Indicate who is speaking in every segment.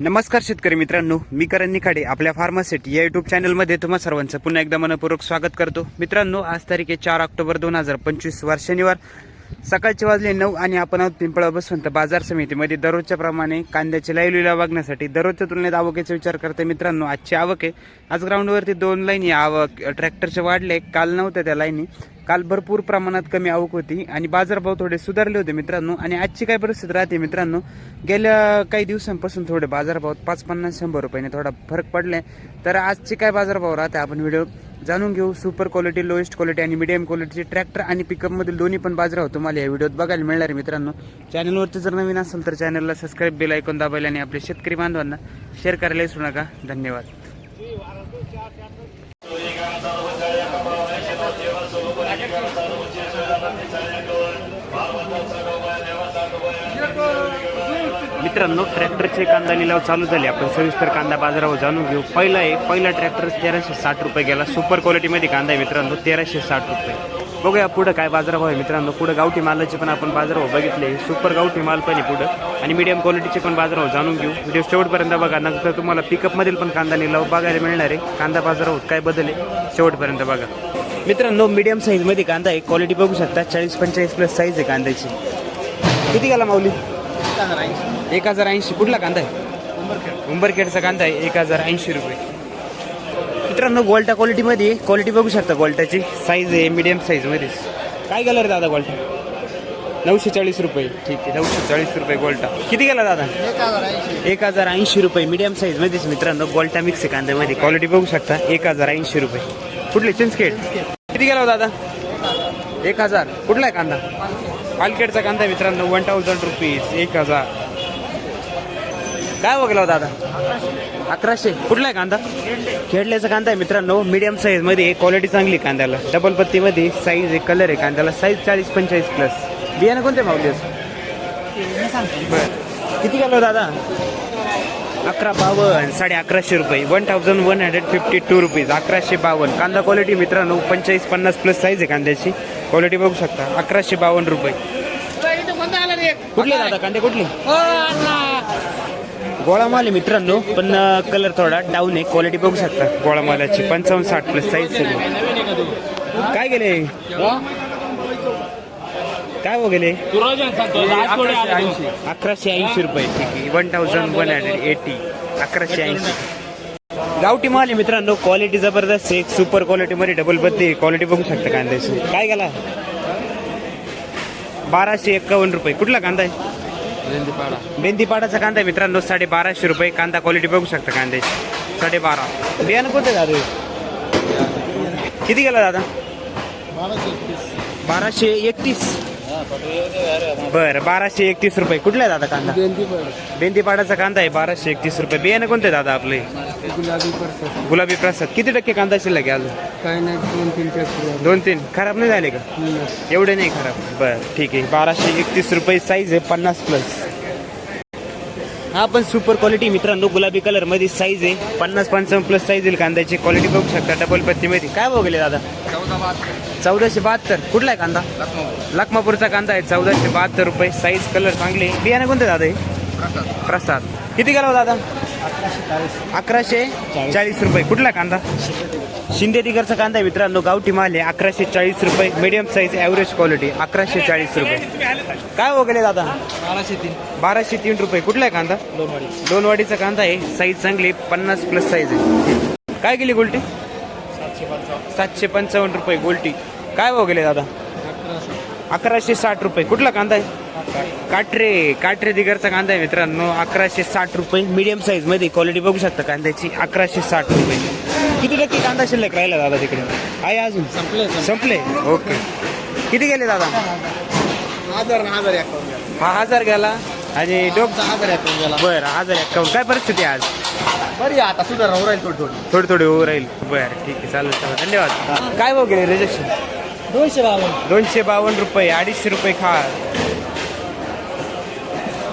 Speaker 1: नमस्कार शेतकरी मित्रांनो मी करण निखाडे आपल्या फार्मासिटी या युट्यूब चॅनलमध्ये तुम्हा सर्वांचं पुन्हा एकदा मनपूर्वक स्वागत करतो. मित्रांनो आज तारीख आहे चार ऑक्टोबर दोन हजार पंचवीस वार शनिवार. सकाळचे वाजले नऊ आणि आपण आहोत पिंपळा बसवंत बाजार समितीमध्ये. दररोजच्या प्रमाणे कांद्याची लाईव्ह लिलाव बघण्यासाठी दररोजच्या तुलनेत आवकेचा विचार करते मित्रांनो आजची आवक आहे. आज ग्राउंडवरती दोन लाईनी आवक ट्रॅक्टरचे वाढले काल नव्हत्या त्या लाईनी. काल भरपूर प्रमाणात कमी आवक होती आणि बाजारभाव थोडे सुधारले होते मित्रांनो. आणि आजची काय परिस्थिती राहते मित्रांनो गेल्या काही दिवसांपासून थोडे बाजारभाव पाच पन्नास शंभर रुपयाने थोडा फरक पडलाय. तर आजचे काय बाजारभाव राहते आपण व्हिडिओ जाणून घेऊ. सुपर क्वालिटी लोएस्ट क्वालिटी आणि मिडियम क्वालिटीचे ट्रॅक्टर आणि पिकअपमधील दोन्ही पण बाजारभाव तुम्हाला या व्हिडिओत बघायला मिळणार आहे मित्रांनो. चॅनलवरती जर नवीन असेल तर चॅनलला सबस्क्राईब बेल ऐकून दाबायला आणि आपले शेतकरी बांधवांना शेअर करायला विसरू नका. धन्यवाद. मित्रांनो ट्रॅक्टरचे कांदा लिलाव चालू झाले. आपण सविस्तर कांदा बाजारावर जाणून घेऊ. पहिला आहे पहिला ट्रॅक्टर तेराशे साठ रुपये गेला. सुपर क्वालिटीमध्ये कांदा आहे मित्रांनो तेराशे साठ रुपये. बघूया पुढं काय बाजारभाव आहे मित्रांनो. पुढं गावठी मालाचे पण आपण बाजारभाव बघितले. सुपर गावठी माल पण आहे पुढं. आणि मीडियम क्वालिटीचे पण बाजारभाव जाणून घेऊ. व्हिडिओ शेवटपर्यंत बघा. नंतर तुम्हाला पिकअपमधील पण कांदा लिलाव बघायला मिळणार आहे. कांदा बाजारावर काय बदल आहे शेवटपर्यंत बघा. मित्रांनो मीडियम साईजमध्ये कांदा आहे. क्वालिटी बघू शकता. चाळीस पंचेचाळीस प्लस साईज आहे कांद्याची. किती गेला माऊली? एक हजार ऐंशी कुठला कांदा आहे? उंबरखेडचा कांदा आहे एक हजार ऐंशी रुपये. मित्रांनो गोल्टा क्वालिटीमध्ये क्वालिटी बघू शकता गोल्टाची. साईज आहे मीडियम साईजमध्ये काय गेलं रे दादा गोल्टा? नऊशे चाळीस रुपये. ठीक आहे नऊशे चाळीस रुपये गोल्टा. किती गेला दादा? एक हजार ऐंशी रुपये मीडियम साईजमध्येच मित्रांनो गोल्टा मिक्स आहे कांद्यामध्ये. क्वालिटी बघू शकता एक हजार ऐंशी रुपये. कुठले? चिंचखेड. किती गेला हो दादा? एक हजार कुठला आहे कांदा? पालखेडचा कांदा मित्रांनो वन थाउजंड रुपीज एक हजार काय बघला हो दादा अकराशे. कुठला आहे कांदा? खेडल्याचा कांदा आहे मित्रांनो. मीडियम साईजमध्ये क्वालिटी चांगली आहे कांद्याला. डबल पत्तीमध्ये साईज आहे कलर आहे कांद्याला. साईज चाळीस पंचेचाळीस प्लस बियाणं कोणते मावली बरं. किती गेलो दादा? अकरा बावन्न साडे अकराशे रुपये. One thousand one hundred fifty two rupees अकराशे बावन्न. कांदा क्वालिटी मित्रांनो पंचेचाळीस पन्नास प्लस साईज आहे कांद्याची. क्वालिटी बघू शकता. अकराशे बावन्न रुपये. कुठले दादा? कांदे कुठले? गोळा माल आहे मित्रांनो पण कलर थोडा डाऊन आहे. क्वालिटी बघू शकता. गोळा मालाची पंचावन्न साठ प्लस साईज काय गेले काय हो गेले अकराशे ऐंशी रुपये. ठीक आहे. One thousand one hundred eighty अकराशे ऐंशी. गावठी माल आहे मित्रांनो क्वालिटी जबरदस्त आहे. सुपर क्वालिटीमध्ये डबल बदली क्वालिटी बघू शकता कांद्याची. काय गेला बाराशे एक्कावन्न रुपये. कुठला कांदा आहे? बेंदीपाडाचा कांदा मित्रांनो साडे बाराशे रुपये. कांदा क्वालिटी बघू शकता कांद्याची. साडे बारा बियाणं कोणतं दादा? हे? किती गेला दादा? बाराशे एकतीस. बरं बाराशे एकतीस रुपये. कुठला आहे दादा कांदा? बेंदीपाडाचा कांदा आहे बाराशे एकतीस रुपये. बियाणं कोणते दादा आपले?
Speaker 2: गुलाबी पडतात
Speaker 1: गुलाबी प्रसाद. किती टक्के कांदा शिल्लक आहे अजून?
Speaker 2: काय नाही दोन तीन ट्रॅक्टर
Speaker 1: दोन तीन. खराब नाही झाले का? एवढे नाही खराब. बरं ठीक आहे. बाराशे एकतीस रुपये साईज आहे पन्नास प्लस हा पण सुपर क्वालिटी मित्रांनो. गुलाबी कलरमध्ये साईज आहे पन्नास पंचावन्न प्लस साईज येईल कांद्याची. क्वालिटी बघू शकता डबल पत्तीमध्ये. काय बघले दादा? चौदाशे बहात्तर. कुठला आहे कांदा? लखमापूरचा कांदा आहे. चौदाशे बहात्तर रुपये. साईज कलर चांगले. बियाणे कोणते दादा हे? प्रसाद. किती गेला हो दादा? अकराशे चाळीस. रुपये. कुठला कांदा? शिंदे दिगरचा कांदा आहे मित्रांनो. गावठी माल आहे. अकराशे चाळीस रुपये. मीडियम साईज ॲव्हरेज क्वालिटी अकराशे चाळीस रुपये. काय हो गेले दादा?
Speaker 2: बाराशे तीन.
Speaker 1: बाराशे तीन रुपये. कुठला आहे कांदा?
Speaker 2: दोन वाडी
Speaker 1: दोन वाडीचा कांदा आहे. साईज चांगली पन्नास प्लस साईज आहे. काय गेली गोल्टी?
Speaker 2: सातशे पंचावन्न
Speaker 1: रुपये गोल्टी. काय हो गेले दादा? अकराशे साठ रुपये. कुठला कांदा आहे? काटरे. काटरे दिगरचा कांदा आहे मित्रांनो. अकराशे साठ रुपये. मीडियम साईजमध्ये क्वालिटी बघू शकता कांद्याची. अकराशे साठ रुपये. किती टक्के कांदा शिल्लक राहिला दादा तिकडे? आहे अजून?
Speaker 2: संपले
Speaker 1: संपले. ओके किती गेले दादा?
Speaker 2: हजार हजार
Speaker 1: हा हजार गेला. आणि डोक
Speaker 2: हजार गेला.
Speaker 1: बरं हजार अकाउंट काय परिस्थिती आहे आज?
Speaker 2: बरी आता सुधार राहील थोडी थोडी
Speaker 1: थोडी थोडी उभं राहील. बरं ठीक आहे. चालेल चालेल. धन्यवाद. काय भाव गेले रिजेक्शन
Speaker 2: दोनशे बावन्न.
Speaker 1: दोनशे बावन्न रुपये अडीचशे रुपये खा.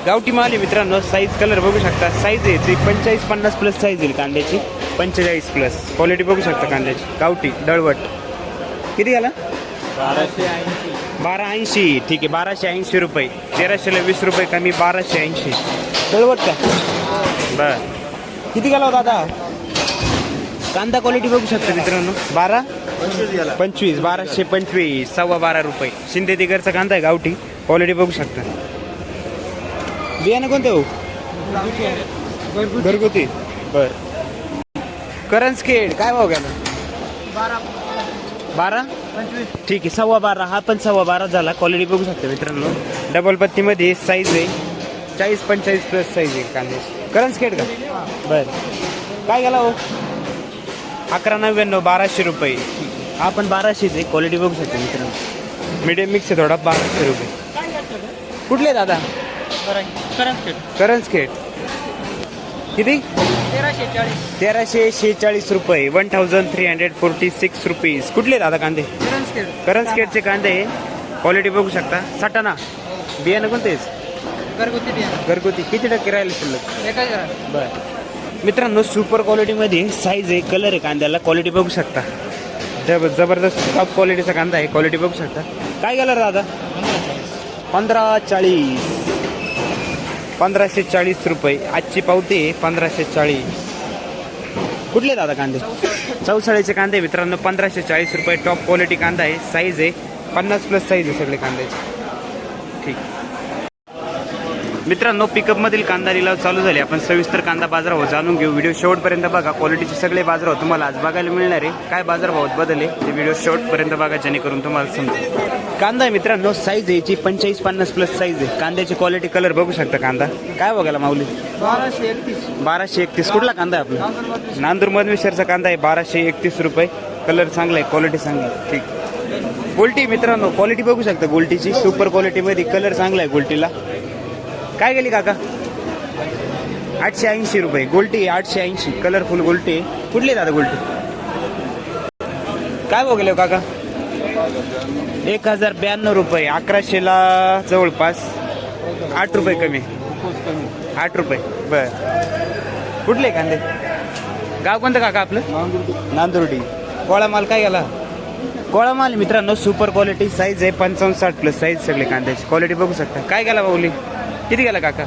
Speaker 1: गावठी माल आहे मित्रांनो साईज कलर बघू शकता. साईज आहे ती पंचेचाळीस पन्नास प्लस साईज येईल कांद्याची. पंचेचाळीस प्लस क्वालिटी बघू शकता कांद्याची. गावठी दळवट. किती गेला
Speaker 2: बाराशे ऐंशी
Speaker 1: बारा ऐंशी. ठीक आहे बाराशे ऐंशी रुपये. तेराशेला वीस रुपये कमी बाराशे ऐंशी. दळवट का? बर. किती गेला हो दादा? कांदा क्वालिटी बघू शकता मित्रांनो. बारा?
Speaker 2: पंचवीस
Speaker 1: बाराशे पंचवीस सव्वा बारा रुपये. शिंदे दिगरचा कांदा आहे गावठी. क्वालिटी बघू शकता. बियाणं कोणते हो? घरगुती. बर. करंज खेड काय भाव गेला?
Speaker 2: बारा.
Speaker 1: बारा?
Speaker 2: पंचवीस.
Speaker 1: ठीक आहे सव्वा बारा हा पण सव्वा बारा झाला. क्वालिटी बघू शकता मित्रांनो. डबल पत्तीमध्ये साईज आहे. चाळीस पंचेचाळीस प्लस साईज आहे कांद्याची करंज खेड का? बर. काय गेला हो अकरा नव्याण्णव बाराशे रुपये. हा पण बाराशेच आहे. क्वालिटी बघू शकता मित्रांनो. मीडियम मिक्स आहे थोडा बाराशे रुपये. कुठले दादा?
Speaker 2: करंज
Speaker 1: खेड किती?
Speaker 2: तेराशे चाळीस.
Speaker 1: तेराशे शेहेचाळीस रुपये. One thousand three hundred forty six rupees कुठले दादा कांदे?
Speaker 2: करंज
Speaker 1: केटचे कांदे. क्वालिटी बघू शकता. साठाना बियाणं कोणतेच
Speaker 2: घरगुती बियाणं
Speaker 1: घरगुती. किती टक्के राहिले शिल्लक?
Speaker 2: एका
Speaker 1: बर. मित्रांनो सुपर क्वालिटीमध्ये साईज आहे कलर आहे कांद्याला. क्वालिटी बघू शकता. जब जबरदस्त टॉप क्वालिटीचा कांदा आहे. क्वालिटी बघू शकता. काय गेला रे दादा? पंधरा चाळीस. पंधराशे चाळीस रुपये. आजची पावती आहे पंधराशे चाळीस. कुठले दादा कांदे? चौसाळीचे कांदे मित्रांनो पंधराशे चाळीस रुपये. टॉप क्वालिटी कांदा आहे. साईज आहे. पन्नास प्लस साईज आहे सगळे कांद्याचे. ठीक. मित्रांनो पिकअपमधील कांदा लिलाव चालू झाले. आपण सविस्तर कांदा बाजारभाव जाणून घेऊ. व्हिडिओ शेवटपर्यंत बघा. क्वालिटीचे सगळे बाजारभाव तुम्हाला आज बघायला मिळणार आहे. काय बाजारभावात बदलले ते व्हिडिओ शेवटपर्यंत बघा जेणेकरून तुम्हाला समजेल. कांदा आहे मित्रांनो साईज यायची पंचेचाळीस पन्नास प्लस साईज आहे. कांद्याची क्वालिटी कलर बघू शकता कांदा. काय बघायला माऊली?
Speaker 2: बाराशे एकतीस.
Speaker 1: बाराशे एकतीस कुठला कांदा आहे आपला? नांदूर मधमेश्वरचा कांदा आहे. बाराशे एकतीस रुपये. कलर चांगला आहे. क्वालिटी चांगली आहे. ठीक. गोल्टी मित्रांनो क्वालिटी बघू शकता गोल्टीची. सुपर क्वालिटीमध्ये कलर चांगला आहे गोल्टीला. काय गेली काका? आठशे ऐंशी रुपये. गोल्टी आठशे ऐंशी. कलरफुल गोल्टी आहे. कुठली दादा गोल्टी? काय बघले हो काका? एक हजार ब्याण्णव रुपये. अकराशेला जवळपास. आठ रुपये कमी. आठ रुपये. बर. कुठले कांदे? गाव कोणतं काका आपलं? नांदुर्डी. गोळा माल काय गेला? कोळा माल मित्रांनो सुपर क्वालिटी साईज आहे पंचावन्न साठ प्लस साईज सगळे कांद्याची. क्वालिटी बघू शकता. काय गेला बाहुली किती गेला काका?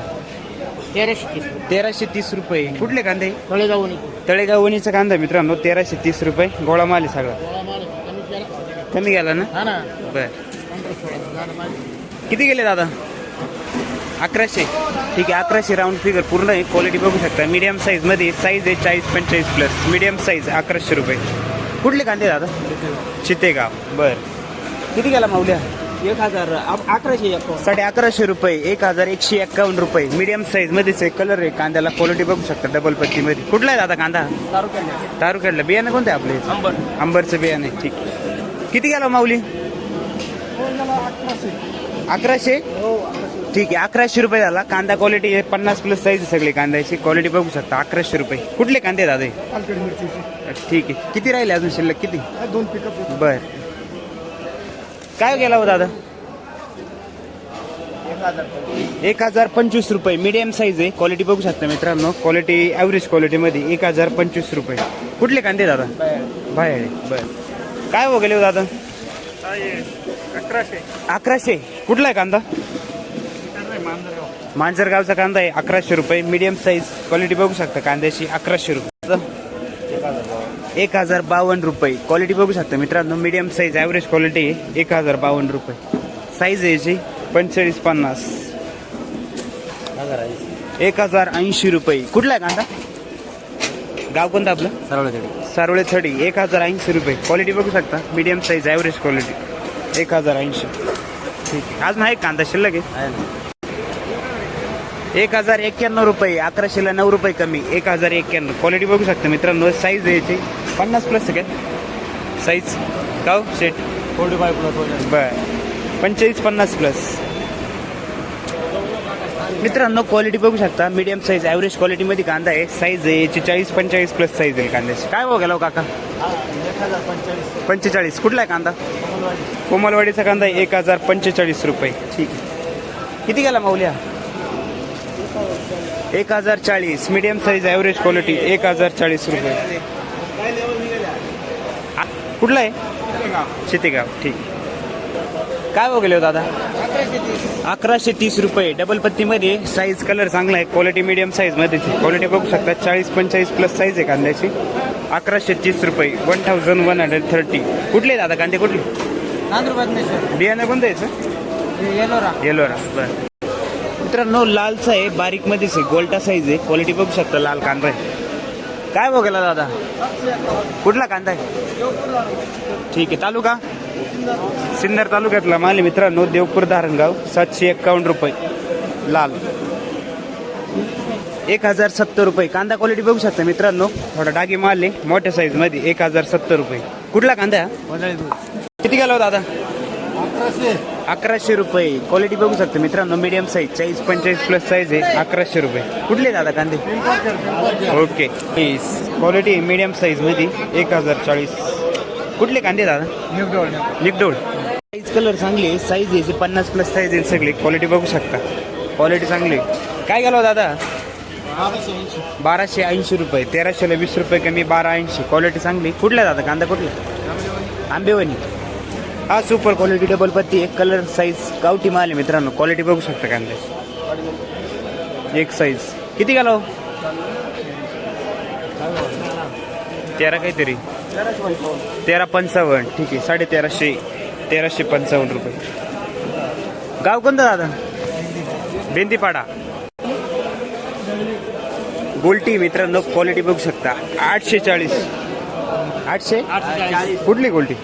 Speaker 2: तेराशे तीस.
Speaker 1: तेराशे तीस रुपये. कुठले कांदे?
Speaker 2: जाऊन
Speaker 1: तळेगाव वणीचा कांदा मित्रांनो तेराशे तीस रुपये. गोळा माल आहे सगळा. कमी गेला ना?
Speaker 2: हा ना.
Speaker 1: बर. किती गेले दादा? अकराशे. ठीक आहे अकराशे राऊंड फिगर पूर्ण आहे. क्वालिटी बघू शकता. मीडियम साईजमध्ये साईज आहे चाळीस पंचेचाळीस प्लस मीडियम साईज अकराशे रुपये. कुठले कांदे दादा? चितेगाव. बर. किती गेला माऊल्या?
Speaker 2: एक हजार अकराशे एक
Speaker 1: साडे अकराशे रुपये एक हजार एकशे एक्कावन्न रुपये. मीडियम साईज मध्येच आहे कलर आहे कांद्याला क्वालिटी बघू शकता डबल पत्ती मध्ये कुठला आहे दादा कांदा?
Speaker 2: तालुक्यात
Speaker 1: तारुक्यातलं बियाणं कोणतं आहे आपले?
Speaker 2: अंबर.
Speaker 1: अंबरचं बियाणं आहे ठीक आहे. किती गेला माऊली? अकराशे?
Speaker 2: हो
Speaker 1: ठीक आहे अकराशे रुपये झाला. कांदा क्वालिटी पन्नास प्लस साईज सगळी कांद्याची. क्वालिटी बघू शकता अकराशे रुपये. कुठले कांदे दादा हे? ठीक आहे. किती राहिले अजून शिल्लक? किती?
Speaker 2: दोन पिकअप
Speaker 1: बर. काय गेला हो दादा?
Speaker 2: एक हजार
Speaker 1: पंचवीस. रुपये. मीडियम साईज आहे. क्वालिटी बघू शकता मित्रांनो. क्वालिटी ॲव्हरेज क्वालिटीमध्ये एक हजार पंचवीस रुपये. कुठले कांदे दादा? बाहेर. बर. काय हो गेले हो दादा?
Speaker 2: अकराशे.
Speaker 1: अकराशे. कुठला आहे कांदा?
Speaker 2: मांजरगाव.
Speaker 1: मांजरगावचा कांदा आहे. अकराशे रुपये. मीडियम साईज क्वालिटी बघू शकता कांद्याची. अकराशे रुपये. एक हजार बावन्न रुपये. क्वालिटी बघू शकता मित्रांनो मीडियम साईज ॲव्हरेज क्वालिटी आहे एक हजार बावन्न रुपये. साईज आहे याची पंचेचाळीस पन्नास. एक हजार ऐंशी रुपये. कुठला आहे कांदा? गाव कोणतं आपलं?
Speaker 2: सरळ
Speaker 1: सारोळे थडी एक हजार ऐंशी रुपये. क्वालिटी बघू शकता मीडियम साईज ॲव्हरेज क्वालिटी एक हजार ऐंशी. ठीक आहे. आज नाही कांदा? शिल्लक आहे? एक हजार एक्क्याण्णव रुपये अकराशेला नऊ रुपये कमी. एक हजार एक्क्याण्णव. क्वालिटी बघू शकता मित्रांनो साईज द्यायची पन्नास प्लस का साईज गाव शेट
Speaker 2: फोर्टी फाय प्लस
Speaker 1: बर. पंचेचाळीस पन्नास प्लस मित्रांनो क्वालिटी बघू शकता. मीडियम साईज ॲव्हरेज क्वालिटीमध्ये कांदा आहे. साईज आहे याची चाळीस पंचेचाळीस प्लस साईज आहे कांद्याची. काय गेला हो काका?
Speaker 2: पंचेचाळीस.
Speaker 1: कुठला आहे कांदा? कोमलवाडीचा कांदा आहे. एक हजार पंचेचाळीस रुपये. ठीक आहे. किती गेला माऊल्या? एक हजार चाळीस. मीडियम साईज ॲव्हरेज क्वालिटी एक हजार चाळीस रुपये. कुठला आहे? चितेगाव ठीक. आहे. काय भाव गेले हो दादा?
Speaker 2: अकराशे तीस
Speaker 1: रुपये. डबल पत्तीमध्ये साईज कलर चांगला आहे. क्वालिटी मीडियम साईजमध्ये क्वालिटी बघू शकता. चाळीस पंचेचाळीस प्लस साईज आहे कांद्याची. अकराशे तीस रुपये. One thousand one hundred thirty कुठले दादा कांदे कुठले? बियाणं कोणतं यायचं
Speaker 2: येलोरा.
Speaker 1: येलोरा. बरं. मित्रांनो लालचा आहे बारीकमध्येच आहे गोल्टा साईज आहे क्वालिटी बघू शकता लाल कांदा आहे. काय बघायला दादा? कुठला कांदा आहे? ठीक आहे तालुका? सिन्नर तालुक्यातला माल मित्रांनो देवपूर धारणगाव सातशे एक्कावन्न रुपये लाल. एक हजार सत्तर रुपये. कांदा क्वालिटी बघू शकता मित्रांनो थोडा डागी माल आहे मोठ्या साईजमध्ये एक हजार सत्तर रुपये. कुठला कांदा? किती गेला हो दादा?
Speaker 2: अकराशे
Speaker 1: रुपये. क्वालिटी बघू शकता मित्रांनो मीडियम साईज चाळीस पंचेचाळीस प्लस साईज आहे. अकराशे रुपये. कुठले दादा कांदे? ओके. क्वालिटी मीडियम साईजमध्ये एक हजार चाळीस. कुठले कांदे दादा? निकडोळ साईज कलर चांगली आहे. साईज याची पन्नास प्लस साईज आहे सगळी. क्वालिटी बघू शकता. क्वालिटी चांगली आहे. काय गेलो दादा? बाराशे ऐंशी रुपये. तेराशेला वीस रुपये कमी बारा ऐंशी. क्वालिटी चांगली कुठल्या दादा? कांदा कुठला? आंबेवणी. हा सुपर क्वालिटी डबल पत्ती एक कलर साईज गावठी माल आहे मित्रांनो. क्वालिटी बघू शकता कांद्याची एक साईज किती गेलो तेरा काहीतरी. तेरा पंचावन्न. ठीक आहे. साडे तेराशे तेराशे पंचावन्न रुपये. गाव कोणतं दादा? बेंदीपाडा. गोल्टी मित्रांनो. क्वालिटी बघू शकता. आठशे चाळीस. आठशे? कुठली गोल्टी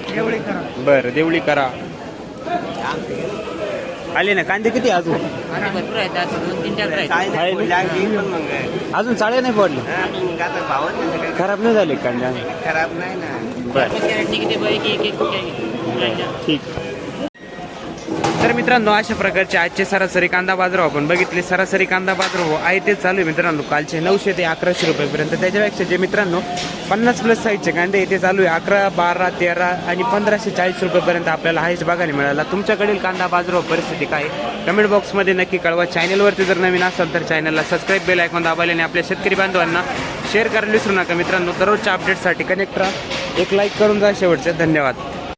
Speaker 1: बरं देवळी करा. आले ना कांदे किती अजून? अजून चाळे नाही पडले? खराब नाही झाले कांदे
Speaker 2: खराब नाही ना.
Speaker 1: बरं ठीक. मित्रांनो अशा प्रकारचे आजचे सरासरी कांदा बाजार आपण बघितले. सरासरी कांदा बाजार आहे ते चालू आहे मित्रांनो. कालचे नऊशे ते अकराशे रुपयेपर्यंत. त्याच्यापेक्षा जे मित्रांनो पन्नास प्लस साईजचे कांदे ते चालू आहे. अकरा बारा तेरा आणि पंधराशे चाळीस रुपयेपर्यंत आपल्याला हायच बघायला मिळाला. तुमच्याकडील कांदा बाजार परिस्थिती काय कमेंट बॉक्समध्ये नक्की कळवा. चॅनलवरती जर नवीन असाल तर चॅनलला सबस्क्राईब बेल ऐकून दाबायला आणि आपल्या शेतकरी बांधवांना शेअर करायला विसरू नका मित्रांनो. दररोजच्या अपडेटसाठी कनेक्ट राहा. एक लाईक करून जा. शेवटचे धन्यवाद.